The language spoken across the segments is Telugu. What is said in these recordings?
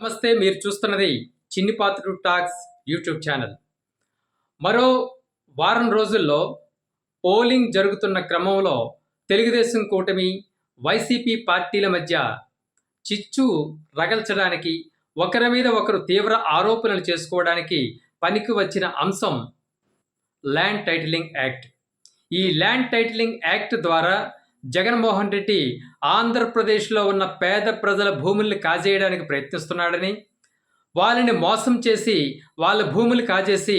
నమస్తే మీరు చూస్తున్నది చిన్ని పాత్రుడు టాక్స్ యూట్యూబ్ ఛానల్. మరో వారం రోజుల్లో పోలింగ్ జరుగుతున్న క్రమంలో తెలుగుదేశం కూటమి వైసీపీ పార్టీల మధ్య చిచ్చు రగల్చడానికి ఒకరి మీద ఒకరు తీవ్ర ఆరోపణలు చేసుకోవడానికి పనికి వచ్చిన అంశం ల్యాండ్ టైటిలింగ్ యాక్ట్. ఈ ల్యాండ్ టైటిలింగ్ యాక్ట్ ద్వారా జగన్మోహన్ రెడ్డి ఆంధ్రప్రదేశ్లో ఉన్న పేద ప్రజల భూముల్ని కాజేయడానికి ప్రయత్నిస్తున్నాడని వాళ్ళని మోసం చేసి వాళ్ళ భూములు కాజేసి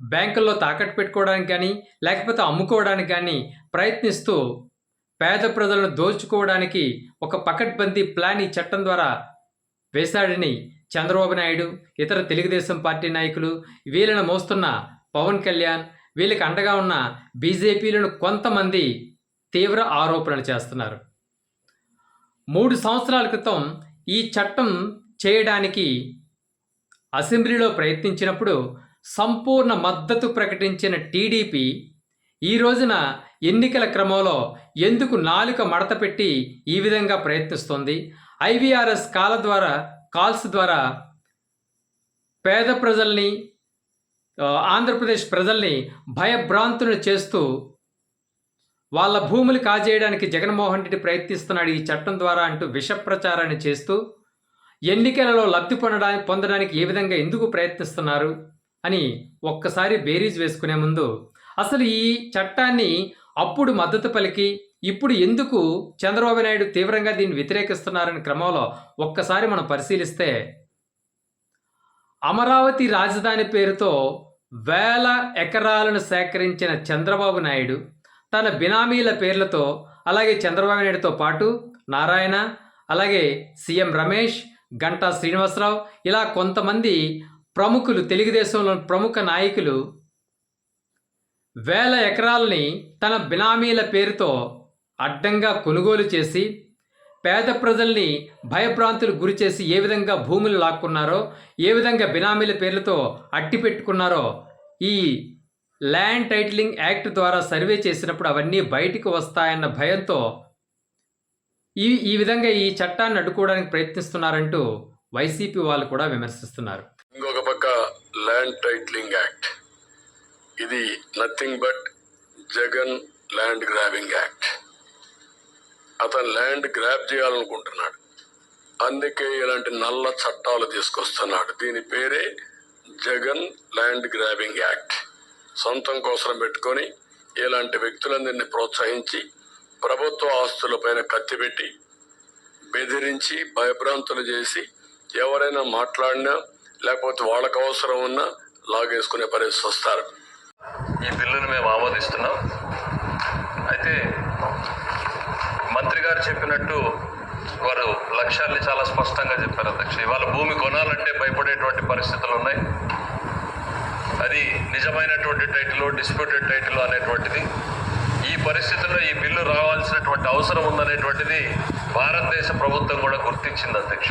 బ్యాంకుల్లో తాకట్టు పెట్టుకోవడానికి కానీ లేకపోతే అమ్ముకోవడానికి కానీ ప్రయత్నిస్తూ పేద ప్రజలను దోచుకోవడానికి ఒక పకడ్బందీ ప్లాన్ ఈ చట్టం ద్వారా వేశాడని చంద్రబాబు నాయుడు ఇతర తెలుగుదేశం పార్టీ నాయకులు వీళ్ళను మోస్తున్న పవన్ కళ్యాణ్ వీళ్ళకి అండగా ఉన్న బీజేపీలను కొంతమంది తీవ్ర ఆరోపణలు చేస్తున్నారు. మూడు సంవత్సరాల క్రితం ఈ చట్టం చేయడానికి అసెంబ్లీలో ప్రయత్నించినప్పుడు సంపూర్ణ మద్దతు ప్రకటించిన టీడీపీ ఈ రోజున ఎన్నికల క్రమంలో ఎందుకు నాలుక మడత పెట్టి ఈ విధంగా ప్రయత్నిస్తోంది? ఐవీఆర్ఎస్ కాల ద్వారా కాల్స్ ద్వారా పేద ప్రజల్ని ఆంధ్రప్రదేశ్ ప్రజల్ని భయభ్రాంతులను చేస్తూ వాళ్ళ భూములు కాజేయడానికి జగన్మోహన్ రెడ్డి ప్రయత్నిస్తున్నాడు ఈ చట్టం ద్వారా అంటూ విష ప్రచారాన్ని చేస్తూ ఎన్నికలలో లబ్ధి పొందడానికి పొందడానికి ఏ విధంగా ఎందుకు ప్రయత్నిస్తున్నారు అని ఒక్కసారి బేరీజ్ వేసుకునే ముందు అసలు ఈ చట్టాన్ని అప్పుడు మద్దతు పలికి ఇప్పుడు ఎందుకు చంద్రబాబు నాయుడు తీవ్రంగా దీన్ని వ్యతిరేకిస్తున్నారని క్రమంలో ఒక్కసారి మనం పరిశీలిస్తే అమరావతి రాజధాని పేరుతో వేల ఎకరాలను సేకరించిన చంద్రబాబు నాయుడు తన బినామీల పేర్లతో అలాగే చంద్రబాబు నాయుడుతో పాటు నారాయణ అలాగే సీఎం రమేష్ గంటా శ్రీనివాసరావు ఇలా కొంతమంది ప్రముఖులు తెలుగుదేశంలో ప్రముఖ నాయకులు వేల ఎకరాలని తన బినామీల పేరుతో అడ్డంగా కొనుగోలు చేసి పేద ప్రజల్ని భయభ్రాంతులు గురిచేసి ఏ విధంగా భూములు లాక్కున్నారో ఏ విధంగా బినామీల పేర్లతో అట్టి పెట్టుకున్నారో ఈ ల్యాండ్ టైటిలింగ్ యాక్ట్ ద్వారా సర్వే చేసినప్పుడు అవన్నీ బయటికి వస్తాయన్న భయంతో ఈ ఈ విధంగా ఈ చట్టాన్ని అడ్డుకోవడానికి ప్రయత్నిస్తున్నారంటూ వైసీపీ వాళ్ళు కూడా విమర్శిస్తున్నారు. ఇంకొక పక్క ల్యాండ్ టైటిలింగ్ యాక్ట్. ఇది nothing but Jagan land grabbing act. అతను ల్యాండ్ గ్రాబ్ చేయాలనుకుంటున్నాడు. అందుకే ఇలాంటి నల్ల చట్టాలు తీసుకొస్తున్నాడు. దీని పేరే జగన్ ల్యాండ్ గ్రాబింగ్ యాక్ట్. సొంతం కోసం పెట్టుకొని ఇలాంటి వ్యక్తులందరినీ ప్రోత్సహించి ప్రభుత్వ ఆస్తులపైన కత్తిపెట్టి బెదిరించి భయభ్రాంతులు చేసి ఎవరైనా మాట్లాడినా లేకపోతే వాళ్ళకు అవసరం ఉన్నా లాగేసుకునే పరిస్థితి వస్తారు. ఈ బిల్లును మేము ఆమోదిస్తున్నాం. అయితే మంత్రి గారు చెప్పినట్టు వారు లక్ష్యాల్ని చాలా స్పష్టంగా చెప్పారు అధ్యక్ష ఇవాళ భూమి కొనాలంటే భయపడేటువంటి పరిస్థితులు ఉన్నాయి. అది నిజమైనటువంటి టైటిల్ డిస్ప్యూటెడ్ టైటిల్ అనేటువంటిది. ఈ పరిస్థితుల్లో ఈ బిల్లు రావాల్సినటువంటి అవసరం ఉందనేటువంటిది భారతదేశ ప్రభుత్వం కూడా గుర్తించింది అధ్యక్ష.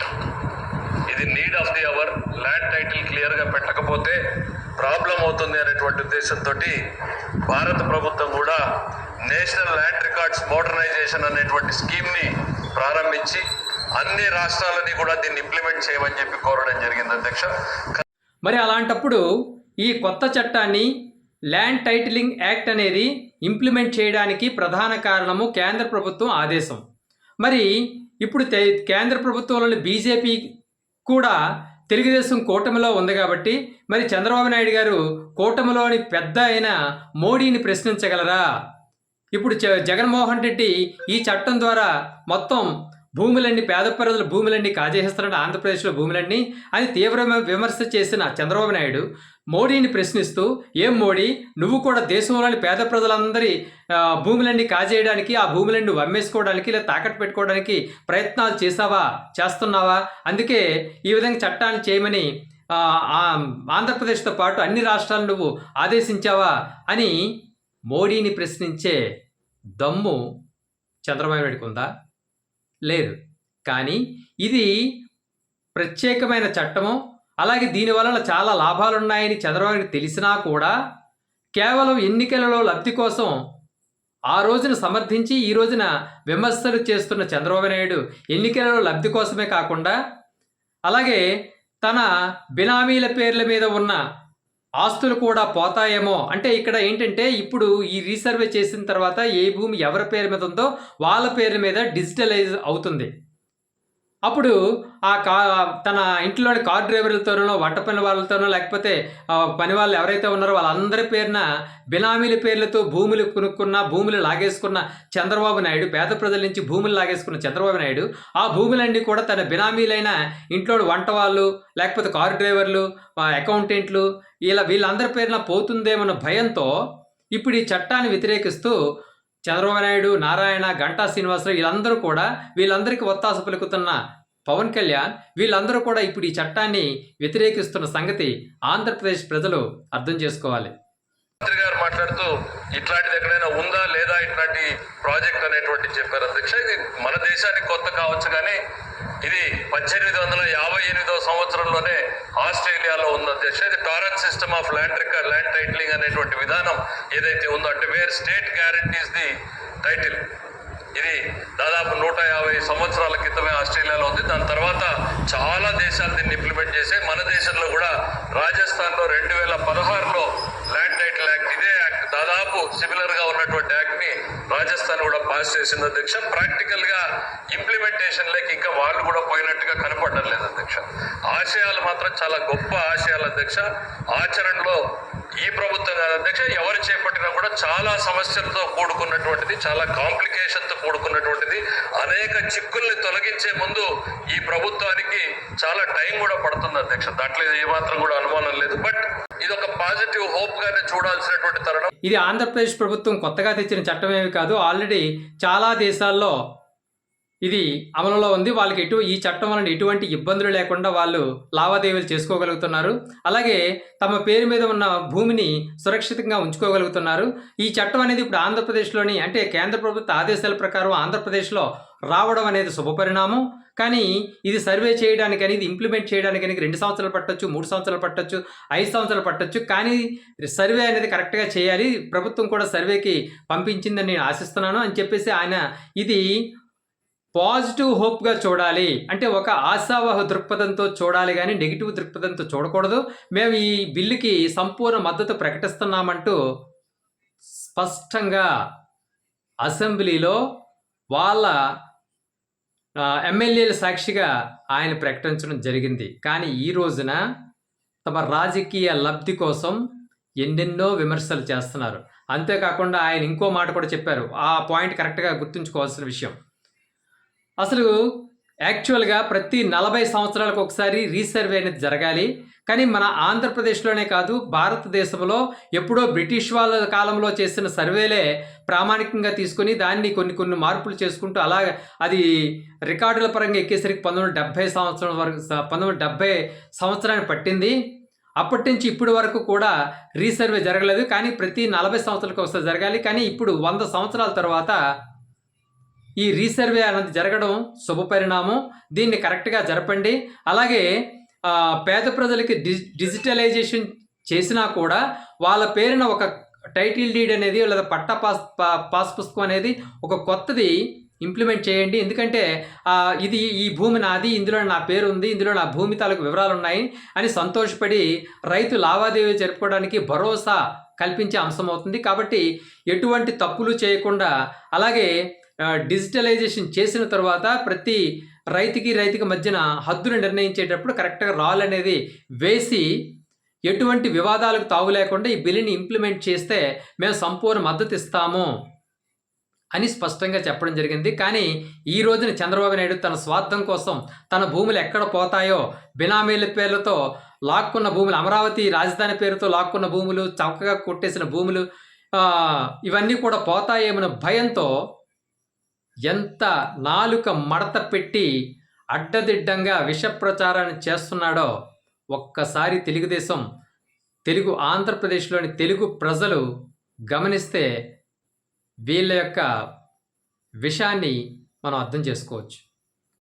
ఇది need of the hour land title క్లియర్గా పెట్టకపోతే ప్రాబ్లం అవుతుంది అనేటువంటి ఉద్దేశంతో భారత ప్రభుత్వం కూడా నేషనల్ ల్యాండ్ రికార్డ్స్ మోడర్నైజేషన్ అనేటువంటి స్కీమ్ని ప్రారంభించి అన్ని రాష్ట్రాలని కూడా దీన్ని ఇంప్లిమెంట్ చేయమని చెప్పి కోరడం జరిగింది అధ్యక్ష. మరి అలాంటప్పుడు ఈ కొత్త చట్టాన్ని ల్యాండ్ టైటిలింగ్ యాక్ట్ అనేది ఇంప్లిమెంట్ చేయడానికి ప్రధాన కారణము కేంద్ర ప్రభుత్వం ఆదేశం. మరి ఇప్పుడు కేంద్ర ప్రభుత్వంలోని బీజేపీ కూడా తెలుగుదేశం కూటమిలో ఉంది కాబట్టి మరి చంద్రబాబు నాయుడు గారు కూటమిలోని పెద్ద అయిన మోడీని ప్రశ్నించగలరా? ఇప్పుడు జ- జగన్మోహన్ రెడ్డి ఈ చట్టం ద్వారా మొత్తం భూములన్నీ పేద ప్రజల భూములన్నీ కాజేసేస్తున్నాడు ఆంధ్రప్రదేశ్లో భూములన్నీ అని తీవ్ర విమర్శ చేసిన చంద్రబాబు నాయుడు. మోడీని ప్రశ్నిస్తూ ఏం మోడీ నువ్వు కూడా దేశంలోని పేద ప్రజలందరి భూములన్నీ కాజేయడానికి ఆ భూములన్నీ వమ్మేసుకోవడానికి అమ్మేసుకోవడానికి లేదా తాకట్టు పెట్టుకోవడానికి ప్రయత్నాలు చేసావా చేస్తున్నావా? అందుకే ఈ విధంగా చట్టాన్ని చేయమని ఆంధ్రప్రదేశ్తో పాటు అన్ని రాష్ట్రాలు నువ్వు ఆదేశించావా అని మోడీని ప్రశ్నించే దమ్ము చంద్రబాబు నాయుడుకు ఉందా? లేదు. కానీ ఇది ప్రత్యేకమైన చట్టము. అలాగే దీనివల్ల చాలా లాభాలున్నాయని చంద్రబాబుకి చంద్రబాబు తెలిసినా కూడా కేవలం ఎన్నికలలో లబ్ధి కోసం ఆ రోజున సమర్థించి ఈ రోజున విమర్శలు చేస్తున్న చంద్రబాబు నాయుడు ఎన్నికలలో లబ్ధి కోసమే కాకుండా అలాగే తన బినామీల పేర్ల మీద ఉన్న ఆస్తులు కూడా పోతాయేమో. అంటే ఇక్కడ ఏంటంటే ఇప్పుడు ఈ రీసర్వే చేసిన తర్వాత ఏ భూమి ఎవరి పేరు మీద ఉందో వాళ్ళ పేర్ల మీద డిజిటలైజ్ అవుతుంది. అప్పుడు ఆ కా తన ఇంట్లోని కార్ డ్రైవర్లతోనో వంట పని వాళ్ళతోనో లేకపోతే పని వాళ్ళు ఎవరైతే ఉన్నారో వాళ్ళందరి పేరున బినామీల పేర్లతో భూములు కొనుక్కున్న భూములు లాగేసుకున్న చంద్రబాబు నాయుడు పేద ప్రజల నుంచి భూములు లాగేసుకున్న చంద్రబాబు నాయుడు ఆ భూములన్నీ కూడా తన బినామీలైన ఇంట్లో వంట వాళ్ళు లేకపోతే కారు డ్రైవర్లు అకౌంటెంట్లు ఇలా వీళ్ళందరి పేరున పోతుందేమన్న భయంతో ఇప్పుడు ఈ చట్టాన్ని వ్యతిరేకిస్తూ చంద్రబాబు నాయుడు నారాయణ గంటా శ్రీనివాసరావు వీళ్ళందరూ కూడా వీళ్ళందరికీ ఒత్తాస పలుకుతున్న పవన్ కళ్యాణ్ వీళ్ళందరూ కూడా ఇప్పుడు ఈ చట్టాన్ని వ్యతిరేకిస్తున్న సంగతి ఆంధ్రప్రదేశ్ ప్రజలు అర్థం చేసుకోవాలి. మాట్లాడుతూ ఇట్లాంటిది ఎక్కడైనా ఉందా లేదా ఇట్లాంటి ప్రాజెక్ట్ అనేటువంటి చెప్పారు. అధ్యక్ష ఇది మన దేశానికి కొత్త కావచ్చు కానీ ఇది పద్దెనిమిది వందల యాభై ఎనిమిదో సంవత్సరంలోనే ఆస్ట్రేలియాలో ఉంది అధ్యక్ష. ఇది Torrens system of land record land titling అనేటువంటి విధానం ఏదైతే ఉందో అంటే where state guarantees the title. ఇది దాదాపు నూట యాభై సంవత్సరాల క్రితమే ఆస్ట్రేలియాలో ఉంది. దాని తర్వాత చాలా దేశాలు దీన్ని ఇంప్లిమెంట్ చేసాయి మన దేశంలో కూడా రాజస్థాన్లో రెండు వేల పదహారులో ల్యాండ్ సిమిలర్గా ఉన్నటువంటి యాక్ట్ని రాజస్థాన్ కూడా పాస్ చేసింది అధ్యక్ష. ప్రాక్టికల్గా ఇంప్లిమెంటేషన్ లేక ఇంకా వాళ్ళు కూడా పోయినట్టుగా కనపడడం లేదు అధ్యక్ష. ఆశయాలు మాత్రం చాలా గొప్ప ఆశయాలు అధ్యక్ష. ఆచరణలో ఈ ప్రభుత్వం కాదు అధ్యక్ష ఎవరు చేపట్టినా కూడా చాలా సమస్యలతో కూడుకున్నటువంటిది చాలా కాంప్లికేషన్తో కూడుకున్నటువంటిది అనేక చిక్కుల్ని తొలగించే ముందు ఈ ప్రభుత్వానికి చాలా టైం కూడా పడుతుంది అధ్యక్ష. దాంట్లో ఏమాత్రం కూడా అనుమానం లేదు. బట్ ఇది ఒక పాజిటివ్ హోప్ గానే చూడాల్సినటువంటి తరుణం. ఇది ఆంధ్రప్రదేశ్ ప్రభుత్వం కొత్తగా తెచ్చిన చట్టమేమి కాదు. ఆల్రెడీ చాలా దేశాల్లో ఇది అమలులో ఉంది. వాళ్ళకి ఎటు ఈ చట్టం వలన ఎటువంటి ఇబ్బందులు లేకుండా వాళ్ళు లావాదేవీలు చేసుకోగలుగుతున్నారు. అలాగే తమ పేరు మీద ఉన్న భూమిని సురక్షితంగా ఉంచుకోగలుగుతున్నారు. ఈ చట్టం అనేది ఇప్పుడు ఆంధ్రప్రదేశ్లోని అంటే కేంద్ర ప్రభుత్వ ఆదేశాల ప్రకారం ఆంధ్రప్రదేశ్లో రావడం అనేది శుభపరిణామం. కానీ ఇది సర్వే చేయడానికి అనేది ఇంప్లిమెంట్ చేయడానికి అనేది రెండు సంవత్సరాలు పట్టొచ్చు మూడు సంవత్సరాలు పట్టొచ్చు ఐదు సంవత్సరాలు పట్టొచ్చు. కానీ సర్వే అనేది కరెక్ట్గా చేయాలి. ప్రభుత్వం కూడా సర్వేకి పంపించిందని నేను ఆశిస్తున్నాను అని చెప్పేసి ఆయన ఇది పాజిటివ్ హోప్గా చూడాలి. అంటే ఒక ఆశావహ దృక్పథంతో చూడాలి కానీ నెగిటివ్ దృక్పథంతో చూడకూడదు. మేము ఈ బిల్లుకి సంపూర్ణ మద్దతు ప్రకటిస్తున్నామంటూ స్పష్టంగా అసెంబ్లీలో వాళ్ళ ఎమ్మెల్యేల సాక్షిగా ఆయన ప్రకటించడం జరిగింది. కానీ ఈ రోజున తమ రాజకీయ లబ్ధి కోసం ఎన్నెన్నో విమర్శలు చేస్తున్నారు. అంతేకాకుండా ఆయన ఇంకో మాట కూడా చెప్పారు. ఆ పాయింట్ కరెక్ట్గా గుర్తుంచుకోవాల్సిన విషయం. అసలు యాక్చువల్గా ప్రతి నలభై సంవత్సరాలకు ఒకసారి రీసర్వే అనేది జరగాలి. కానీ మన ఆంధ్రప్రదేశ్లోనే కాదు భారతదేశంలో ఎప్పుడో బ్రిటిష్ వాళ్ళ కాలంలో చేసిన సర్వేలే ప్రామాణికంగా తీసుకొని దాన్ని కొన్ని కొన్ని మార్పులు చేసుకుంటూ అలా అది రికార్డుల పరంగా ఎక్కేసరికి పంతొమ్మిది డెబ్బై సంవత్సరం వరకు పంతొమ్మిది డెబ్బై సంవత్సరాన్ని పట్టింది. అప్పటి నుంచి ఇప్పటి వరకు కూడా రీసర్వే జరగలేదు. కానీ ప్రతి నలభై సంవత్సరాలకు ఒకసారి జరగాలి. కానీ ఇప్పుడు వంద సంవత్సరాల తర్వాత ఈ రీసర్వే అనేది జరగడం శుభపరిణామం. దీన్ని కరెక్ట్గా జరపండి. అలాగే పేద ప్రజలకి డి డిజిటలైజేషన్ చేసినా కూడా వాళ్ళ పేరున ఒక టైటిల్ డీడ్ అనేది లేదా పట్టా పాస్ పా- పాస్ పుస్తకం అనేది ఒక కొత్తది ఇంప్లిమెంట్ చేయండి. ఎందుకంటే ఇది ఈ భూమి నాది ఇందులో నా పేరు ఉంది ఇందులో నా భూమి తాలూకు వివరాలు ఉన్నాయి అని సంతోషపడి రైతు లావాదేవీ జరుపుకోవడానికి భరోసా కల్పించే అంశం అవుతుంది. కాబట్టి ఎటువంటి తప్పులు చేయకుండా అలాగే డిజిటలైజేషన్ చేసిన తర్వాత ప్రతి రైతుకి రైతుకి మధ్యన హద్దును నిర్ణయించేటప్పుడు కరెక్ట్గా రాల్ అనేది వేసి ఎటువంటి వివాదాలకు తావు లేకుండా ఈ బిల్లుని ఇంప్లిమెంట్ చేస్తే మేము సంపూర్ణ మద్దతు ఇస్తాము అని స్పష్టంగా చెప్పడం జరిగింది. కానీ ఈ రోజున చంద్రబాబు నాయుడు తన స్వార్థం కోసం తన భూములు ఎక్కడ పోతాయో బినామీల పేర్లతో లాక్కున్న భూములు అమరావతి రాజధాని పేరుతో లాక్కున్న భూములు చౌకగా కొట్టేసిన భూములు ఇవన్నీ కూడా పోతాయేమన్న భయంతో ఎంత నాలుక మడత పెట్టి అడ్డదిడ్డంగా విషప్రచారాన్ని చేస్తున్నాడో ఒక్కసారి తెలుగుదేశం తెలుగు ఆంధ్రప్రదేశ్లోని తెలుగు ప్రజలు గమనిస్తే వీళ్ళ యొక్క విషయాన్ని మనం అర్థం చేసుకోవచ్చు.